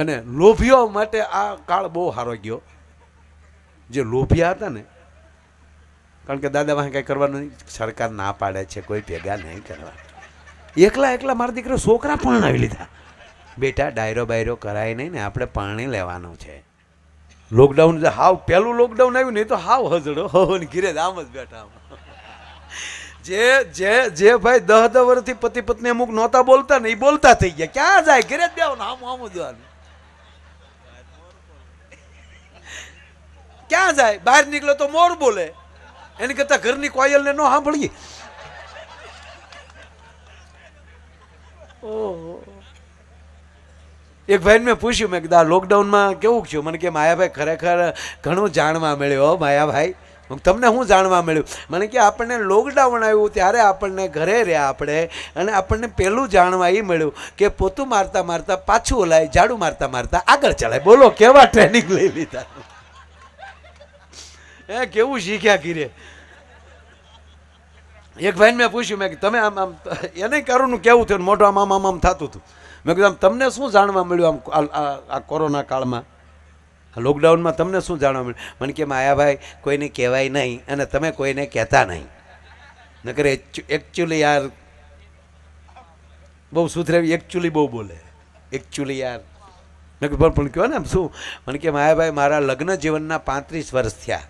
અને લોભીઓ માટે આ કાળ બહુ સારો ગયો. જે લોભિયા હતા ને, કારણ કે દાદા વાહ કંઈ કરવાનું નહીં, સરકાર ના પાડે છે, કોઈ ભેગા નહીં કરવા. એકલા એકલા મારા દીકરો છોકરા પણ આવી લીધા. બેટા, ડાયરો બાયરો કરાય નહીં ને, આપણે પાણી લેવાનું છે. લોકડાઉન હાવ, પહેલું લોકડાઉન આવ્યું ને તો હાવ હજડો. હો ને ઘીરે આમ જ બેઠા. જે જે જે ભાઈ દહ દહ વર્ષથી પતિ પત્ની અમુક નહોતા બોલતા ને એ બોલતા થઈ ગયા. ક્યાં જાય? ઘીરે દેવાનું આમ આમ જ ક્યાં જાય? બહાર નીકળે તો મોર બોલે. એની કરતા ઘરની કોયલને ન સાંભળીએ. ઓહો. એક ભાઈને મેં પૂછ્યું મેં કીધું આ લોકડાઉનમાં કેવું થયું? મને કે માયાભાઈ ખરેખર ઘણું જાણવા મળ્યું હો માયાભાઈ. તમને શું જાણવા મળ્યું? મને કે આપણને લોકડાઉન આવ્યું ત્યારે આપણને ઘરે રહ્યા આપણે અને આપણને પહેલું જાણવા એ મળ્યું કે પોતું મારતા મારતા પાછું ઓલાય ઝાડુ મારતા મારતા આગળ ચલાય. બોલો કેવા ટ્રેનિંગ લઈ લીધા. એ, કેવું શીખ્યા કીરે? એક ભાઈને મેં પૂછ્યું, મેં કે તમે આમ આમ, એને કરું કેવું થયું? મોઢું આમ આમ આમ થતું હતું. મેં કીધું, આમ તમને શું જાણવા મળ્યું આમ આ- કોરોના કાળમાં? લોકડાઉનમાં તમને શું જાણવા મળ્યું? મને કે માયાભાઈ કોઈને કહેવાય નહીં અને તમે કોઈને કહેતા નહીં. નકર એકચ્યુઅલી યાર, બહુ સુધરેવી એકચ્યુઅલી બહુ બોલે એકચ્યુઅલી યાર. મેં કીધું, પણ કહો ને, આમ શું? મને કે માયાભાઈ મારા લગ્ન જીવનના પાંત્રીસ વર્ષ થયા.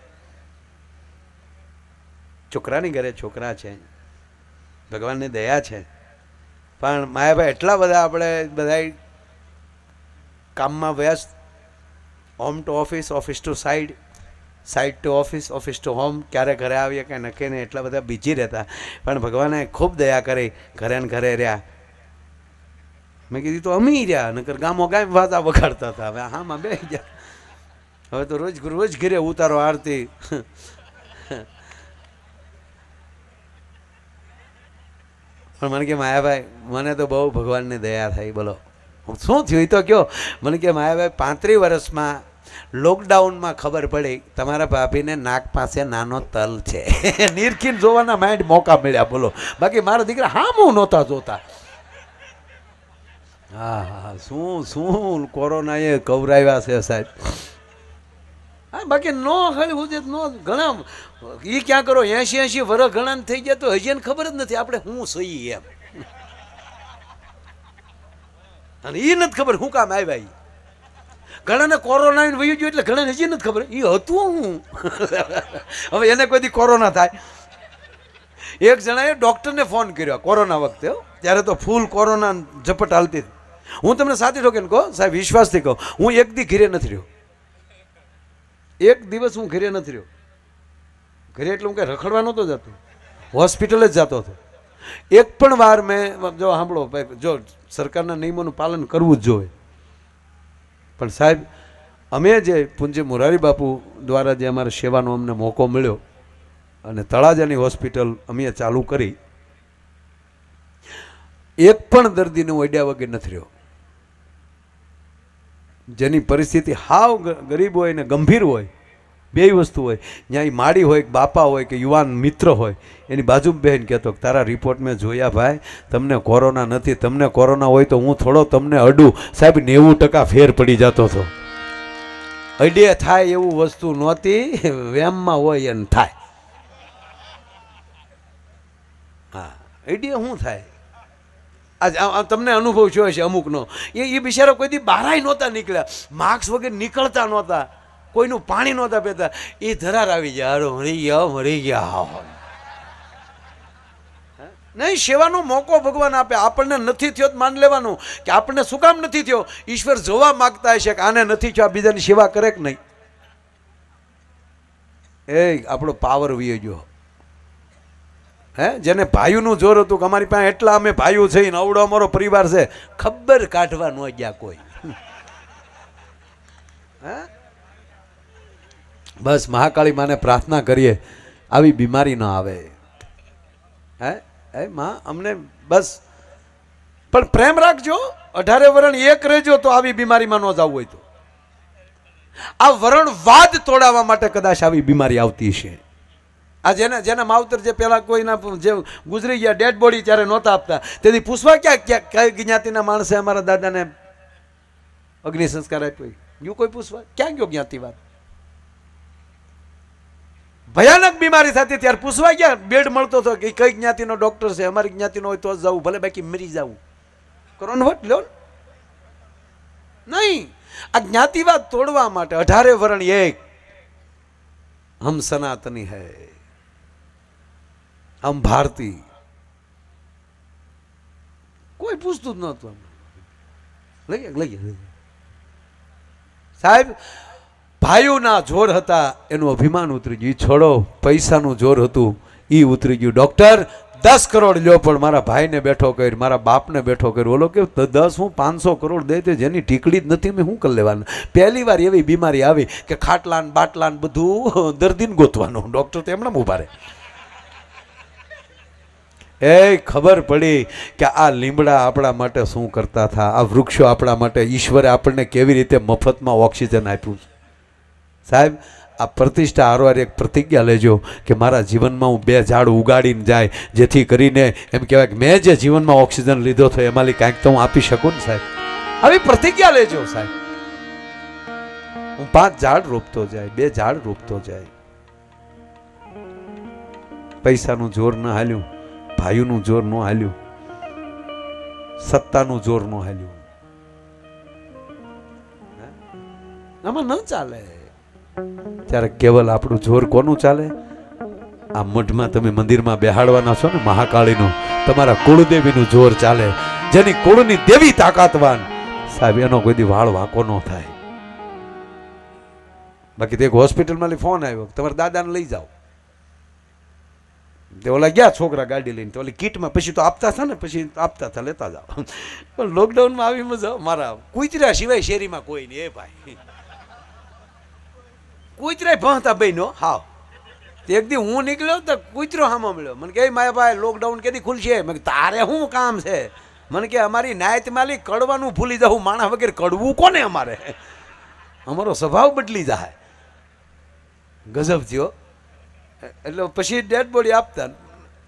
છોકરાની ઘરે છોકરા છે. ભગવાનની દયા છે. પણ માયાભાઈ એટલા બધા આપણે બધા કામમાં વ્યસ્ત. Home to office office to side side to office office to home ક્યારે ઘરે આવીએ કાંઈ નક્કી નહીં, એટલા બધા બીજી રહેતા. પણ ભગવાને ખૂબ દયા કરી ઘરે ને ઘરે રહ્યા. મેં કીધું, તો અમી રહ્યા. નકર ગામો ગામ વાતા વગાડતા હતા. હવે હામાં બે ગયા. હવે તો રોજ રોજ ઘરે ઉતારો આરતી. પણ મને કે માયાભાઈ, મને તો બહુ ભગવાનની દયા થઈ, બોલો. શું થયું? તો કયો? મને કે માયાભાઈ, પાંત્રીસ વર્ષમાં લોકડાઉનમાં ખબર પડી, તમારા ભાભીને નાક પાસે નાનો તલ છે. નિરખીન જોવાના માઇન્ડ મોકા મળ્યા, બોલો. બાકી મારા દીકરા હા હું નહોતા જોતા. હા હા. શું શું કોરોનાએ કવરાવ્યા છે સાહેબ? હા, બાકી ન ખાલી હું ન ઘણા એ ક્યાં કરો એસી એસી વર્ષ ઘણા થઈ ગયા તો હજી ખબર જ નથી, આપણે હું સહી એમ. અને એ નથી ખબર હું કામ આવ્યા ઈ. ઘણાને કોરોના વયું ગયું એટલે ઘણાને હજી નથી ખબર. એ હતું હું. હવે એને કોઈથી કોરોના થાય. એક જણાએ ડૉક્ટરને ફોન કર્યો કોરોના વખતે ત્યારે તો ફૂલ કોરોના ઝપટ હાલતી હું તમને સાચી ઠોકીને કહો, સાહેબ, વિશ્વાસથી કહું, હું એક દી ઘીરે નથી રહ્યો. એક દિવસ હું ઘરે નથી રહ્યો. ઘરે એટલે હું કંઈ રખડવા નહોતો જતો. હોસ્પિટલ જ જતો હતો. એક પણ વાર મેં જો સાંભળો ભાઈ, જો સરકારના નિયમોનું પાલન કરવું જ જોઈએ. પણ સાહેબ અમે જે પૂજ્ય મોરારી બાપુ દ્વારા જે અમારા સેવાનો અમને મોકો મળ્યો અને તળાજાની હોસ્પિટલ અમે ચાલુ કરી એક પણ દર્દીને હું અડ્યા વગર નથી રહ્યો. જેની પરિસ્થિતિ હાવ ગરીબ હોય ને ગંભીર હોય, બે વસ્તુ હોય. જ્યાં માડી હોય કે બાપા હોય, કે યુવાન મિત્ર હોય, એની બાજુ બહેન કહેતો કે તારા રિપોર્ટ મેં જોયા ભાઈ, તમને કોરોના નથી, તમને કોરોના હોય તો હું થોડો તમને અડું. સાહેબ, નેવું ટકા ફેર પડી જતો હતો. અડે થાય એવું વસ્તુ નહોતી વેમમાં હોય એને થાય. હા, અડે શું થાય? આ- તમને અનુભવ થયો છે અમુકનો. એ એ બિચારા કોઈ દી બહારાય નહોતા નીકળ્યા. માર્ક્સ વગર નીકળતા નહોતા. કોઈનું પાણી નહોતા પીતા. એ ધરાર આવી ગયા. અરે મરી ગયા મરી ગયા. નહીં, સેવાનો મોકો ભગવાન આપે. આપણને નથી થયો માન લેવાનું. કે આપણને શું કામ નથી થયો? ઈશ્વર જોવા માગતા હશે કે આને નથી થયો બીજાની સેવા કરે કે નહીં? એ, આપણો પાવર વીયો ગયો. હે? જેને ભાઈઓનું જોર હતું કે અમારી પાસે એટલા અમે ભાઈઓ છે ને અવડો અમારો પરિવાર છે, ખબર કાઢવા ન ગયા કોઈ. હે? બસ મહાકાળી માને પ્રાર્થના કરીએ, આવી બીમારી ન આવે. હે? હે માં, અમને બસ. પણ પ્રેમ રાખજો, અઢારે વરણ એક રહેજો તો આવી બીમારીમાં ન જવું હોય તો. આ વરણ વાદ તોડાવવા માટે કદાચ આવી બીમારી આવતી છે આ જેના જેના માવતર જે પહેલાં કોઈના જે ગુજરી ગયા ડેડ બોડી ત્યારે નહોતા આપતા. તેથી પૂછવા ક્યાં ક્યાં કઈ જ્ઞાતિના માણસે અમારા દાદાને અગ્નિ સંસ્કાર આપ્યો? યુ કોઈ પૂછવા? ક્યાં ગયો જ્ઞાતિવાદ? ભયાનક બીમારી થતી ત્યારે પૂછવા ગયા, બેડ મળતો હતો કે કઈ જ્ઞાતિનો ડોક્ટર છે? અમારી જ્ઞાતિનો હોય તો જવું ભલે બાકી મરી જવું કરો વટ, લો નહીં. આ જ્ઞાતિવાદ તોડવા માટે અઢારે વરણ એક હમ સનાતની હૈ. હમ ભારતી. કોઈ પૂછતું જ નહોતું. લઈ લઈ લઈ સાહેબ, ભાઈઓના જોર હતા, એનું અભિમાન ઉતરી ગયું. એ છોડો, પૈસાનું જોર હતું. એ ઉતરી ગયું. ડૉક્ટર, દસ કરોડ લ્યો, પણ મારા ભાઈને બેઠો કરી મારા બાપને બેઠો કર્યો. ઓલો કે દસ હું પાંચસો કરોડ દે તે જેની ટીકડી જ નથી, મેં શું કરી લેવાનું? પહેલી વાર એવી બીમારી આવી કે ખાટલાન, બાટલાન બધું દર્દીને ગોતવાનું. ડૉક્ટર તો એમણે ઊભા રહે. એ ખબર પડી કે આ લીમડા આપણા માટે શું કરતા હતા આ વૃક્ષો આપણા માટે ઈશ્વરે આપણને કેવી રીતે મફતમાં ઓક્સિજન આપ્યું છે. સાહેબ, આ પ્રતિષ્ઠા હારવાર એક પ્રતિજ્ઞા લેજો કે મારા જીવનમાં હું બે ઝાડ ઉગાડીને જાય, જેથી કરીને એમ કહેવાય કે મેં જે જીવનમાં ઓક્સિજન લીધો થયો એમાંથી કાંઈક તો હું આપી શકું ને સાહેબ? આવી પ્રતિજ્ઞા લેજો સાહેબ. હું પાંચ ઝાડ રોપતો જાય, બે ઝાડ રોપતો જાય. પૈસાનું જોર ન હાલ્યું. ભાઈઓનું જોર ન હાલ્યું. સત્તાનું જોર ન હાલ્યું. આમાં ન ચાલે. ત્યારે કેવલ આપણું જોર કોનું ચાલે? આ મઠમાં તમે મંદિરમાં બેહાડવાના છો ને, મહાકાળીનું? તમારા કુળદેવીનું જોર ચાલે. જેની કુળની દેવી તાકાતવાન. સાહેબ, એનો કોઈ દી વાળ વાંકો ન થાય. બાકી તે એક હોસ્પિટલમાંથી ફોન આવ્યો તમારા દાદાને લઈ જાઓ. તે ઓલા ગયા છોકરા ગાડી લઈને. તો ઓલી કીટમાં પછી તો આપતા હતા ને, પછી આપતા હતા, લેતા જાઓ. પણ લોકડાઉનમાં આવી મજા, મારા કૂતરા સિવાય શેરીમાં કોઈ નહીં, એ ભાઈ. કુતરા ભણતા બહેનો તે એક દી હું નીકળ્યો તો કૂતરો હામો મળ્યો. મને કે માય ભાઈ લોકડાઉન કેદી ખુલશે? મેં તારે શું કામ છે? મને કે, અમારી નાયત માલી કડવાનું ભૂલી જાઉં માણસ વગેરે કડવું કોને અમારે? અમારો સ્વભાવ બદલી જાય. ગજબ થયો. એટલે પછી ડેડ બોડી આપતા.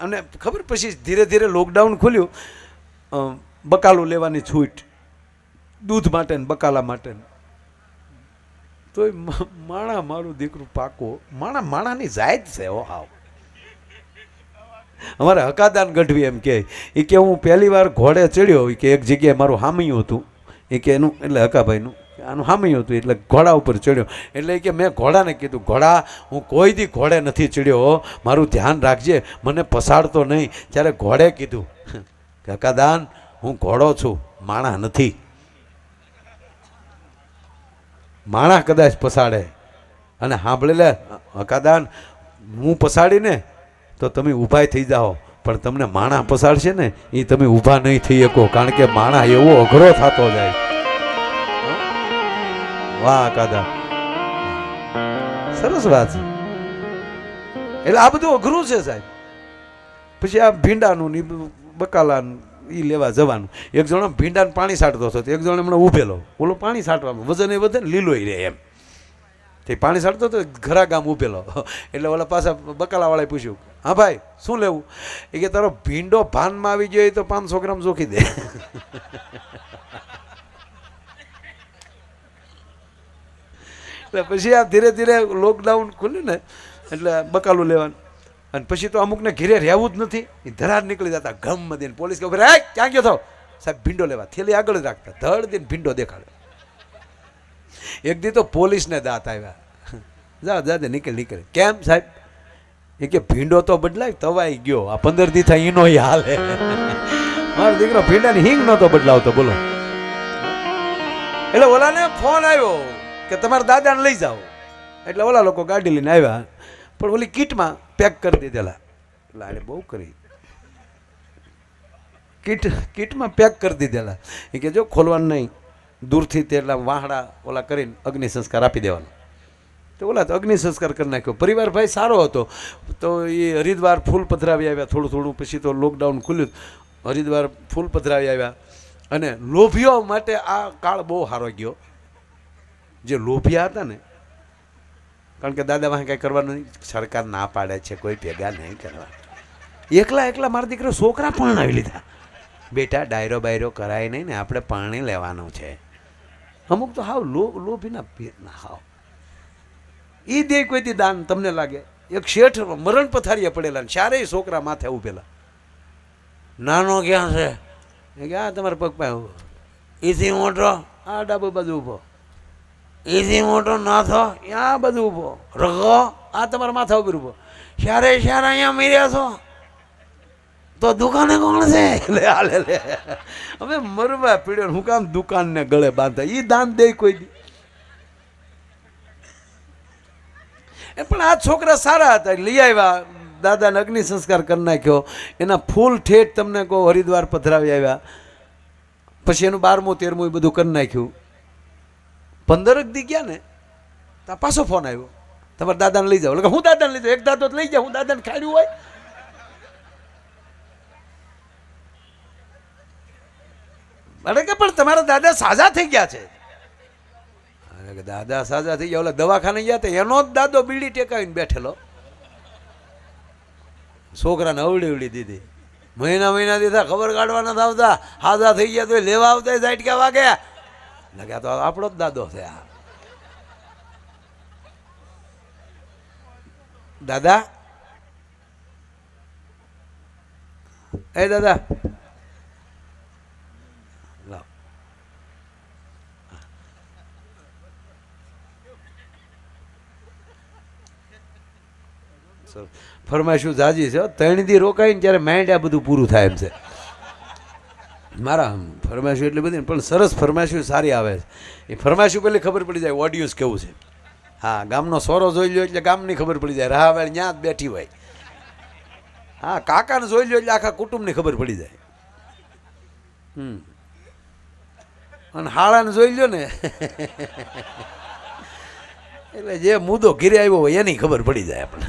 અને ખબર પછી ધીરે ધીરે લોકડાઉન ખુલ્યું. બકાલું લેવાની છૂટ. દૂધ માટે ને બકાલા માટે તો માણા મારું દીકરું પાકો. માણા માણાની જાત છે ઓ હાવ અમારે હકાદાન ગઢવી એમ કહે એ કે હું પહેલી વાર ઘોડે ચડ્યો. કે એક જગ્યાએ મારું હામિયું હતું. એ કે એનું, એટલે હકાભાઈનું. આનું હામિયું હતું, એટલે ઘોડા ઉપર ચડ્યો. એટલે કે મેં ઘોડાને કીધું, ઘોડા, હું કોઈ દી ઘોડે નથી ચડ્યો મારું ધ્યાન રાખજે, મને પસાડતો નહીં. ત્યારે ઘોડે કીધું, કાકાદાન, હું ઘોડો છું, માણા નથી. માણા કદાચ પસાડે. અને સાંભળી લે હકાદાન હું પસાડીને તો તમે ઊભા થઈ જાઓ, પણ તમને માણા પસાડશે ને એ તમે ઊભા નહીં થઈ શકો, કારણ કે માણા એવો અઘરો થતો જાય. વાહ કાદા સરસ વાત છે. એટલે આ બધું અઘરું છે સાહેબ. પછી આ ભીંડાનું ની બકાલાનું એ લેવા જવાનું. એક જણો ભીંડાને પાણી સાટતો હતો એક જણો હમણાં ઊભેલો. ઓલો પાણી સાટવાનું વજન એ વધે ને લીલો રહે એમ. તે પાણી સાટતો હતો ઘરા ગામ ઊભેલો. એટલે ઓલા પાછા બકાલાવાળાએ પૂછ્યું, હા ભાઈ, શું લેવું? એ કે, તારો ભીંડો ભાનમાં આવી ગયો તો પાંચસો ગ્રામ જોખી દે. એટલે પછી આ ધીરે ધીરે લોકડાઉન ખુલ્યું ને, એટલે બકાલું લેવાનું. અને પછી તો અમુકને ઘેરે રહેવું જ નથી. એ ધરાર નીકળી જતા ગમ દઈને પોલીસ કે રે ક્યાં ગયો થો સાહેબ, ભીંડો લેવા. થેલી આગળ જ રાખતા. ધડ દઈને ભીંડો દેખાડે. એક દી તો પોલીસને દાંત આવ્યા. જા જા દે નીકળે, નીકળ. કેમ સાહેબ? એ કે ભીંડો તો બદલાય, તવાઈ ગયો. આ પંદર દી થાય એનો હાલે. મારો દીકરો ભીંડાની હિંગ નહોતો બદલાવતો, બોલો. એટલે ઓલાને ફોન આવ્યો. કે તમારા દાદાને લઈ જાઓ. એટલે ઓલા લોકો ગાડી લઈને આવ્યા. પણ ઓલી કીટમાં પેક કરી દીધેલા. એટલે આને બહુ કરી. કીટ, કીટમાં પેક કરી દીધેલા. એ કે જો ખોલવાનું નહીં. દૂરથી તેટલા વાહડા ઓલા કરીને અગ્નિ સંસ્કાર આપી દેવાનો. તો ઓલા તો અગ્નિ સંસ્કાર કરી નાખ્યો. પરિવાર ભાઈ સારો હતો. તો એ હરિદ્વાર ફૂલ પધરાવી આવ્યા થોડું થોડું. પછી તો લોકડાઉન ખુલ્યું. હરિદ્વાર ફૂલ પધરાવી આવ્યા. અને લોભીઓ માટે આ કાળ બહુ સારો ગયો. જે લોભિયા હતા ને, કારણ કે દાદા વાંહે કાંઈ કરવાનું નહીં, સરકાર ના પાડે છે, કોઈ ભેગા નહીં કરવા. એકલા એકલા મારા દીકરા છોકરા પરણાવી લીધા. બેટા, ડાયરો બાયરો કરાય નહીં ને, આપણે પાણી લેવાનું છે. અમુક તો હાવ લો, લોભીના પેટના હાવ. એ દે કોઈથી દાન, તમને લાગે. એક શેઠ મરણ પથારીએ પડેલા ને, ચારેય છોકરા માથે ઉભેલા. નાનો ક્યાં છે? ક્યાં આ તમારા પગ ઊભો. એથી મોટો? આ ડાબો બાજુ ઊભો એથી મોટો નાથો આ બધું ઊભો રગો આ તમારા માથા ઉપર ઊભો શારે શારે અહીંયા મર્યા છો? તો દુકાને કોણ છે? લે હાલે લે હવે મરવા પીડ્યો હું કામ દુકાનને ગળે બાંધતા એ દાન દે કોઈ દી. એ પણ આ છોકરા સારા હતા. લઈ આવ્યા. દાદાને અગ્નિ સંસ્કાર કરી નાખ્યો. એના ફૂલ ઠેઠ તમને કહો, હરિદ્વાર પધરાવી આવ્યા. પછી એનું બારમું તેરમું એ બધું કરી નાખ્યું. પંદરક દી ગયા ને તો પાછો ફોન આવ્યો. તમારે દાદાને લઈ જાઓ. એટલે હું દાદાને લઈ જાઉં? એક દાદો લઈ જાઉં, હું દાદાને ખાડ્યું હોય. અરે કે પણ તમારા દાદા સાજા થઈ ગયા છે. અરે કે દાદા સાજા થઈ ગયા, ઓલા દવાખાને ગયા તો એનો જ દાદો બીડી ટેકાવીને બેઠેલો. છોકરાને અવડી અવડી દીધી. મહિના મહિના દીધા, ખબર કાઢવાના આવતા. હાજા થઈ ગયા તો લેવા આવતા ઝાટકા વાગે. લગ્યા તો આપણો જ દાદો છે દાદા? એ દાદા. ફરમાઈશું જાજી છે ત્રણથી રોકાઈને ત્યારે માઇન્ડ આ બધું પૂરું થાય એમ છે. મારા ફરમાઈશું એટલી બધી પણ સરસ ફરમાઈશું સારી આવે છે. એ ફરમાઈશું પહેલી ખબર પડી જાય ઓડિયન્સ કેવું છે. હા, ગામનો સોરો જોઈ લ્યો એટલે ગામની ખબર પડી જાય. રાહાવેળ ત્યાં જ બેઠી હોય. હા, કાકાને જોઈ લ્યો એટલે આખા કુટુંબની ખબર પડી જાય. હમ. અને હાળાને જોઈ લ્યો ને. એટલે જે મુદ્દો ઘીરે આવ્યો હોય એની ખબર પડી જાય આપણે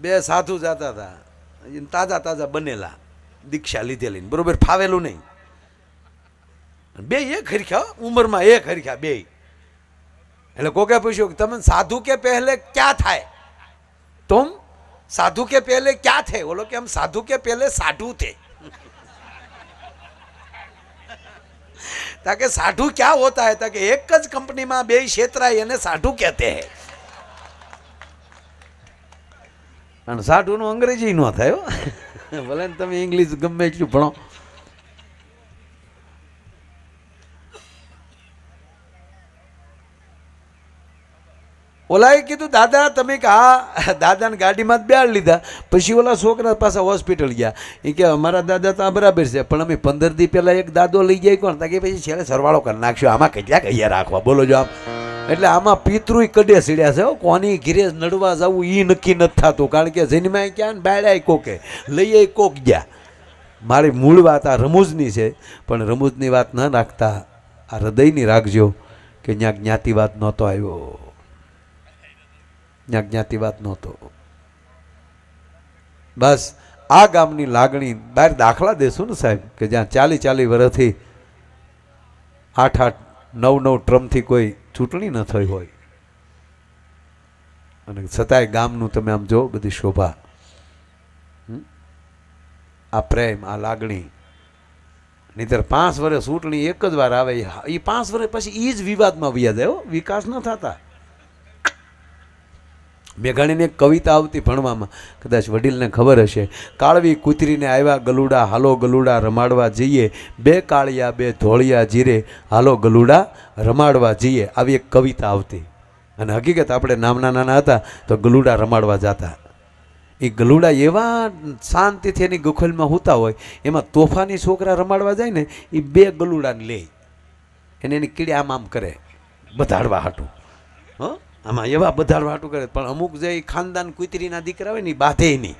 બે સાધુ જતા હતા. તાજા તાજા બનેલા, દીક્ષા લીધેલી બરોબર, ફાવેલું નહીં. બે એક હરખ્યા ઉંમરમાં એક હરખ્યા, બે. એટલે કોકે પૂછ્યું કે તમે સાધુ કે પહેલે ક્યાં થાય? તુમ સાધુ કે પહેલે ક્યાં થે? બોલો કે આમ સાધુ કે પહેલે સાધુ થે. તાકે સાધુ ક્યાં હોતા હે? તાકે એક જ કંપનીમાં બે છેતરાય એને સાધુ કહેતે હે. અને નું અંગ્રેજી ન થાય ભલે ને તમે ઇંગ્લિશ ગમે એટલું ભણો. ઓલાએ કીધું, દાદા, તમે કે આ દાદાને ગાડીમાં જ બેડ લીધા. પછી ઓલા છોકરા પાસે હોસ્પિટલ ગયા. એ કે, અમારા દાદા તો આ બરાબર છે, પણ અમે પંદર દી પહેલાં એક દાદો લઈ જાય કોણ? તા પછી છેલ્લે સરવાળો કરી નાખશું. આમાં કેટલાક અહીંયા રાખવા. બોલો જો આમ એટલે આમાં પિતૃય કડે સીડ્યા છે કોની ઘીરે નડવા જવું એ નક્કી નથી થતું. કારણ કે જન્માય ક્યાં ને બાળ્યા કોકે. લઈએ કોક ગયા. મારી મૂળ વાત આ રમૂજની છે. પણ રમૂજની વાત ન રાખતા આ હૃદયની રાખજો કે ત્યાં જ્ઞાતિવાદ નહોતો આવ્યો. ત્યાં જ્ઞાતિવાદ નહોતો. બસ આ ગામની લાગણી બહાર દાખલા દેશું ને સાહેબ, કે જ્યાં ચાલી ચાલી વર્ષથી આઠ આઠ નવ નવ ટ્રમથી કોઈ ચૂંટણી ન થઈ હોય. અને છતાંય ગામનું તમે આમ જો બધી શોભા? આ પ્રેમ, આ લાગણી. નહીતર પાંચ વર્ષ ચૂંટણી એક જ વાર આવે એ પાંચ વર્ષ પછી એ જ વિવાદમાં વયા આવ્યો. વિકાસ ન થતા. મેઘાણીની એક કવિતા આવતી ભણવામાં. કદાચ વડીલને ખબર હશે. કાળવી કૂતરીને આવ્યા ગલુડા, હાલો ગલુડા રમાડવા જઈએ. બે કાળિયા, બે ધોળિયા જીરે, હાલો ગલુડા રમાડવા જઈએ. આવી એક કવિતા આવતી. અને હકીકત આપણે નામના નાના હતા તો ગલુડા રમાડવા જતા. એ ગલુડા એવા શાંતિથી એની ગુખલમાં હોતા હોય, એમાં તોફાની છોકરા રમાડવા જાય ને એ બે ગલુડાને લે. એને એની કીડી આમ આમ કરે. બધાડવા હાટું. હં? આમાં એવા બધા વાટું કરે પણ અમુક જે ખાનદાન કુતરીના દીકરા હોય ને એ બાંધે નહીં.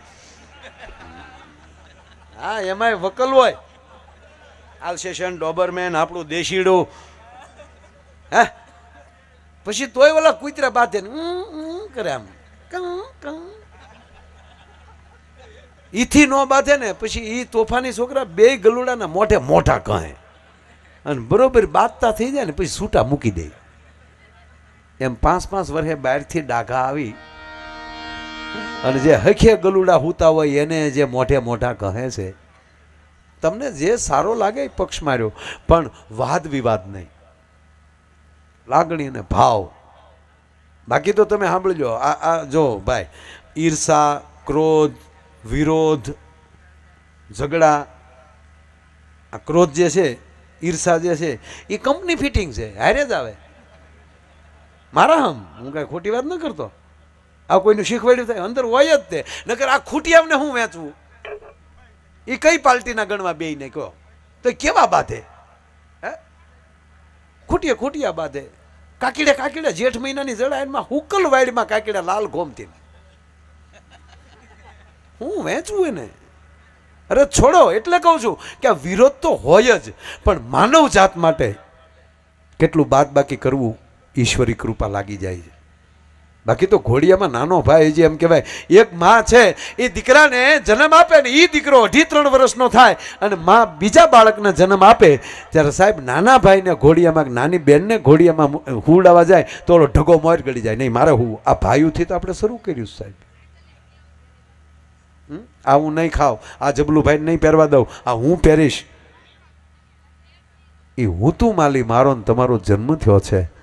હા એમાંય વકલ હોય. આલ્સેશન ડોબરમેન આપણું દેશીડું. હે? પછી તોય ઓલા કુતરા બાંધે કરે આમ. કં, કં. ઈથી નો બાંધે ને પછી એ તોફાની છોકરા બે ગલુડાના મોઢે મોઢા કહે. અને બરોબર બાંધતા થઈ જાય ને પછી છૂટા મૂકી દે. એમ પાંચ પાંચ વર્ષે બહારથી ડાઘા આવી અને જે હખે ગલુડા હુતા હોય એને જે મોઢે મોઢા કહે છે, તમને જે સારો લાગે એ પક્ષ માર્યો. પણ વાદ વિવાદ નહીં. લાગણી અને ભાવ. બાકી તો તમે સાંભળજો, આ આ, જો ભાઈ, ઈર્ષા, ક્રોધ, વિરોધ, ઝઘડા, આ ક્રોધ જે છે, ઈર્ષા જે છે, એ કંપની ફિટિંગ છે, હારે જ આવે. મારા હમ? હું કાંઈ ખોટી વાત ન કરતો? આ કોઈનું શીખવાડ્યું થાય? અંદર હોય જ તે. નકર આ ખૂટિયામને હું વેચવું? એ કઈ પાર્ટીના ગણવા બે ને કહો? તો કેવા બાધે? હે? ખૂટીએ ખૂટિયા બાધે. કાકીડે કાકીડે જેઠ મહિનાની જડા એમાં હુકલ વાડમાં કાકીડા લાલ ઘોમતી હું વેચવું એને? અરે છોડો, એટલે કહું છું કે આ વિરોધ તો હોય જ, પણ માનવ જાત માટે કેટલું બાદ બાકી કરવું ઈશ્વરી કૃપા લાગી જાય છે. બાકી તો ઘોડિયામાં નાનો ભાઈ જે એમ કહેવાય, એક માં છે, એ દીકરાને જન્મ આપે ને એ દીકરો અઢી ત્રણ વર્ષનો થાય અને માં બીજા બાળકને જન્મ આપે, ત્યારે સાહેબ નાના ભાઈને ઘોડિયામાં, નાની બેનને ઘોડિયામાં હુડાવા જાય, તો ઓલો ઢગો મોર ગળી જાય. નહીં, મારે હું, આ ભાઈઓથી તો આપણે શરૂ કર્યું સાહેબ? આ હું નહીં ખાવ, આ જબલું ભાઈ નહીં પહેરવા દઉં, આ હું પહેરીશ. એ હું તું માલી, મારો ને તમારો જન્મ થયો છે.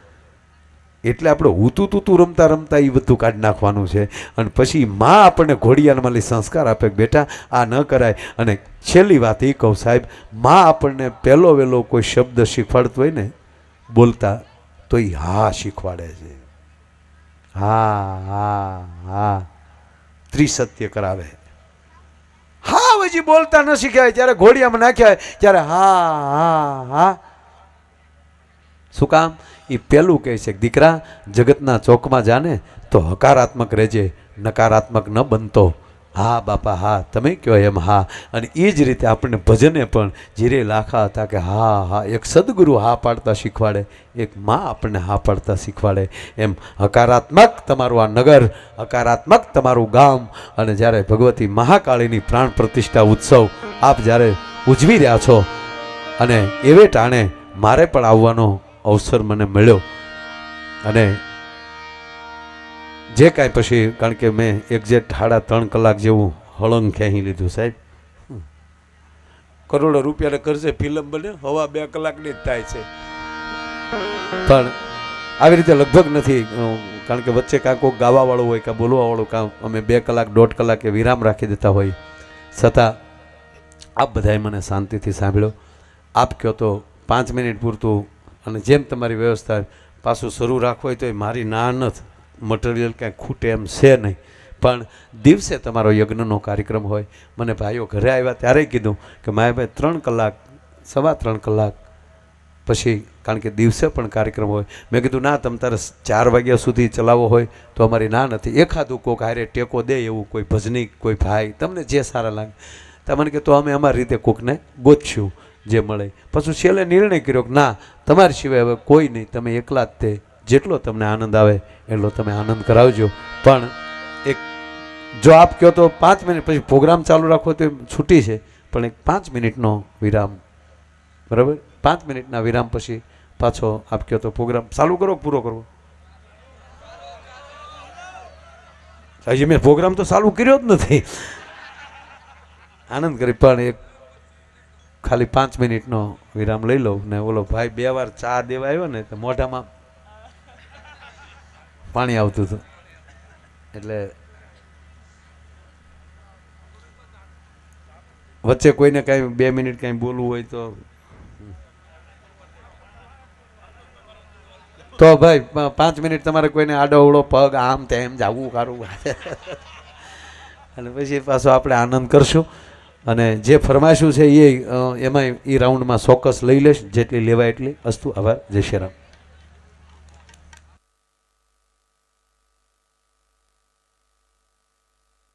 એટલે આપણે હુતું તું રમતા રમતા એ બધું કાઢી નાખવાનું છે. અને પછી માં આપણને ઘોડિયામાં લઈ સંસ્કાર આપે બેટા, આ ન કરાય. અને છેલ્લી વાત એ કહું સાહેબ, માં આપણને પહેલો વહેલો કોઈ શબ્દ શીખવાડતો હોય ને, બોલતા, તો એ હા શીખવાડે છે. હા હા હા. ત્રિસત્ય કરાવે. હા હજી બોલતા ન શીખ્યા જ્યારે ઘોડિયામાં નાખ્યા ત્યારે હા હા હા. શું કામ? એ પહેલું કહે છે દીકરા, જગતના ચોકમાં જાને તો હકારાત્મક રહેજે, નકારાત્મક ન બનતો. હા બાપા, હા, તમે કહો એમ, હા. અને એ જ રીતે આપણને ભજને પણ જીરે લાખા હતા કે હા હા, એક સદગુરુ હા પાડતા શીખવાડે, એક મા આપણને હા પાડતા શીખવાડે. એમ હકારાત્મક તમારું આ નગર, હકારાત્મક તમારું ગામ. અને જ્યારે ભગવતી મહાકાળીની પ્રાણ પ્રતિષ્ઠા ઉત્સવ આપ જ્યારે ઉજવી રહ્યા છો, અને એવે ટાણે મારે પણ આવવાનો અવસર મને મળ્યો. અને જે કાંઈ પછી, કારણ કે મેં એક્ઝેક્ટ સાડા ત્રણ કલાક જેવું હળંગ ખેંચી લીધું, સાહેબ. કરોડો રૂપિયાને કરશે ફિલ્મ બને, હવા બે કલાકની જ થાય છે. પણ આવી રીતે લગભગ નથી. કારણ કે વચ્ચે કાં કોઈ ગાવાવાળું હોય કાં બોલવાવાળું કાં અમે બે કલાક, દોઢ કલાકે વિરામ રાખી દેતા હોય. છતાં આપ બધાએ મને શાંતિથી સાંભળ્યો. આપ કહો તો પાંચ મિનિટ પૂરતું અને જેમ તમારી વ્યવસ્થા પાછું શરૂ રાખવું હોય તો એ મારી ના નથી મટીરિયલ કાંઈ ખૂટે એમ છે નહીં. પણ દિવસે તમારો યજ્ઞનો કાર્યક્રમ હોય. મને ભાઈઓ ઘરે આવ્યા ત્યારે કીધું કે માયાભાઈ ત્રણ કલાક, સવા ત્રણ કલાક પછી કારણ કે દિવસે પણ કાર્યક્રમ હોય. મેં કીધું, ના, તમ તારે ચાર વાગ્યા સુધી ચલાવવો હોય તો અમારી ના નથી એખાદું કોક હારે ટેકો દે એવું કોઈ ભજની કોઈ ભાઈ, તમને જે સારા લાગે. તમને કે, તો અમે અમારી રીતે કોકને ગોતશું. જે મળે. પછી છેલ્લે નિર્ણય કર્યો કે ના, તમારી સિવાય હવે કોઈ નહીં. તમે એકલા જ તે. જેટલો તમને આનંદ આવે, એટલો તમે આનંદ કરાવજો. પણ એક જો આપ કહો તો પાંચ મિનિટ પછી પ્રોગ્રામ ચાલુ રાખવો તો છૂટી છે. પણ એક પાંચ મિનિટનો વિરામ. બરાબર? પાંચ મિનિટના વિરામ પછી પાછો આપ કહો તો પ્રોગ્રામ ચાલુ કરો પૂરો કરવો? હજી મેં પ્રોગ્રામ તો ચાલુ કર્યો જ નથી. આનંદ કરી, પણ એક ખાલી પાંચ મિનિટનો વિરામ લઈ લઉં ને ઓલો ભાઈ બે વાર ચા દેવા આવ્યો ને તો મોઢામાં પાણી આવતું હતું. એટલે વચ્ચે કોઈને કાંઈ બે મિનિટ કાંઈ બોલવું હોય તો તો ભાઈ પાંચ મિનિટ તમારે કોઈને આડો અવળો પગ, આમ તેમ જાવું કારું. અને પછી પાછો આપણે આનંદ કરશું. અને જે ફરમાશું છે એ એમાં એ રાઉન્ડમાં ચોક્કસ લઈ લઈશ જેટલી લેવાય એટલી અસ્તુ આભાર. જય શ્રી રામ.